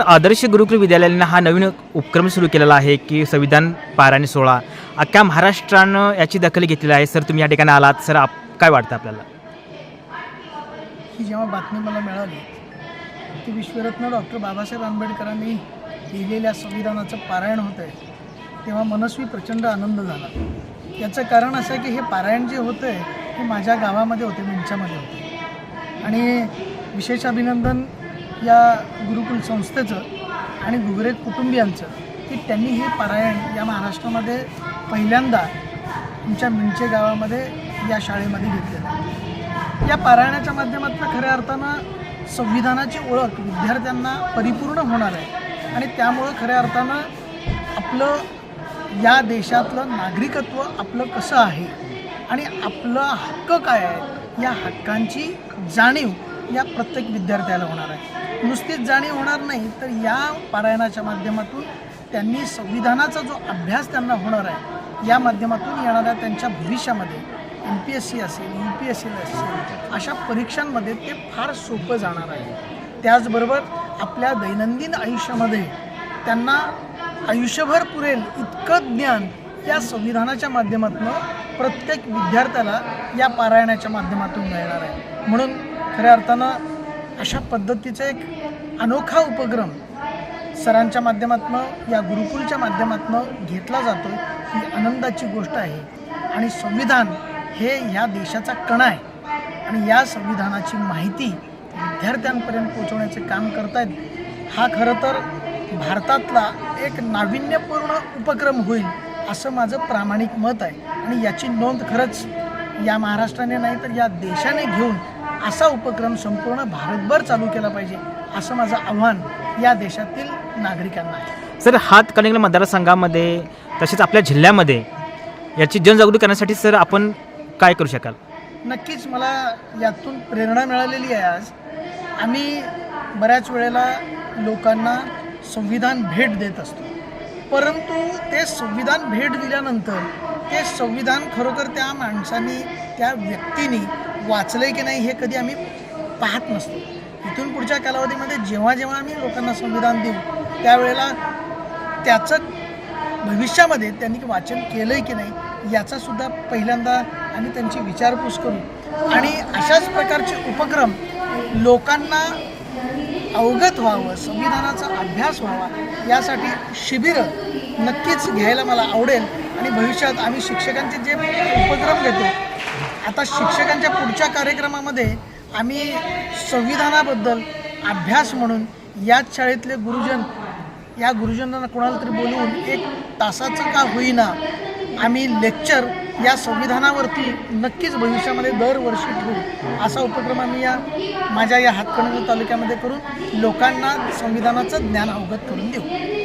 आदर्श गुरुकुल विद्यालयानं हा नवीन उपक्रम सुरू केलेला आहे की संविधान पारायण सोहळा. अख्ख्या महाराष्ट्रानं याची दखल घेतलेली आहे. सर तुम्ही या ठिकाणी आलात. सर आप काय वाटतं आपल्याला? ही जेव्हा बातमी मला मिळाली की विश्वरत्न डॉक्टर बाबासाहेब आंबेडकरांनी लिहिलेल्या संविधानाचं पारायण होतं आहे तेव्हा मनस्वी प्रचंड आनंद झाला. याचं कारण असं आहे की हे पारायण जे होतं आहे हे माझ्या गावामध्ये होते मिंच्यामध्ये होते. आणि विशेष अभिनंदन या गुरुकुल संस्थेचं आणि गुगरे कुटुंबियांचं की त्यांनी हे पारायण या महाराष्ट्रामध्ये पहिल्यांदा तुमच्या मिंचे गावामध्ये या शाळेमध्ये घेतलेलं या पारायणाच्या माध्यमातून खऱ्या अर्थानं संविधानाची ओळख विद्यार्थ्यांना परिपूर्ण होणार आहे. आणि त्यामुळं खऱ्या अर्थानं आपलं या देशातलं नागरिकत्व आपलं कसं आहे आणि आपलं हक्क काय आहे या हक्कांची जाणीव या प्रत्येक विद्यार्थ्याला होणार आहे. नुसतीच जाणीव होणार नाही तर या पारायणाच्या माध्यमातून त्यांनी संविधानाचा जो अभ्यास त्यांना होणार आहे या माध्यमातून येणाऱ्या त्यांच्या भविष्यामध्ये एम पी एस सी असेल यू पी एस सी असेल अशा परीक्षांमध्ये ते फार सोपं जाणार आहे. त्याचबरोबर आपल्या दैनंदिन आयुष्यामध्ये त्यांना आयुष्यभर पुरेल इतकं ज्ञान या संविधानाच्या माध्यमातून प्रत्येक विद्यार्थ्याला या पारायणाच्या माध्यमातून मिळणार आहे. म्हणून खऱ्या अर्थानं अशा पद्धतीचा एक अनोखा उपक्रम सरांच्या माध्यमातून या गुरुकुलच्या माध्यमातून घेतला जातो ही आनंदाची गोष्ट आहे. आणि संविधान हे ह्या देशाचा कणा आहे. आणि या संविधानाची माहिती विद्यार्थ्यांपर्यंत पोहोचवण्याचे काम करतायत. हा खरं तर भारतातला एक नाविन्यपूर्ण उपक्रम होईल असं माझं प्रामाणिक मत आहे. आणि याची नोंद खरंच या महाराष्ट्राने नाही तर या देशाने घेऊन असा उपक्रम संपूर्ण भारतभर चालू केला पाहिजे असं माझं आव्हान या देशातील नागरिकांना आहे. सर हातकणंगले मतदारसंघामध्ये तसेच आपल्या जिल्ह्यामध्ये याची जनजागृती करण्यासाठी सर आपण काय करू शकाल? नक्कीच मला यातून प्रेरणा मिळालेली आहे आज. आम्ही बऱ्याच वेळेला लोकांना संविधान भेट देत असतो. परंतु ते संविधान भेट दिल्यानंतर ते संविधान खरोखर त्या माणसानी त्या व्यक्तीनी वाचलं की नाही हे कधी आम्ही पाहत नसतो. इथून पुढच्या कालावधीमध्ये जेव्हा जेव्हा आम्ही लोकांना संविधान देऊ त्यावेळेला त्याचं भविष्यामध्ये त्यांनी वाचन केलं आहे की नाही याचा सुद्धा पहिल्यांदा आम्ही त्यांची विचारपूस करू. आणि अशाच प्रकारचे उपक्रम लोकांना अवगत व्हावं संविधानाचा अभ्यास व्हावा यासाठी शिबिरं नक्कीच घ्यायला मला आवडेल. आणि भविष्यात आम्ही शिक्षकांचे जे उपक्रम घेतो आता शिक्षकांच्या पुढच्या कार्यक्रमामध्ये आम्ही संविधानाबद्दल अभ्यास म्हणून याच शाळेतले गुरुजन या गुरुजनांना कोणाला तरी बोलवून एक तासाचं का होईना आम्ही लेक्चर या संविधानावरती नक्कीच भविष्यामध्ये दरवर्षी ठेवू. असा उपक्रम आम्ही या माझ्या या हातकणंगले तालुक्यामध्ये करून लोकांना संविधानाचं ज्ञान अवगत करून देऊ.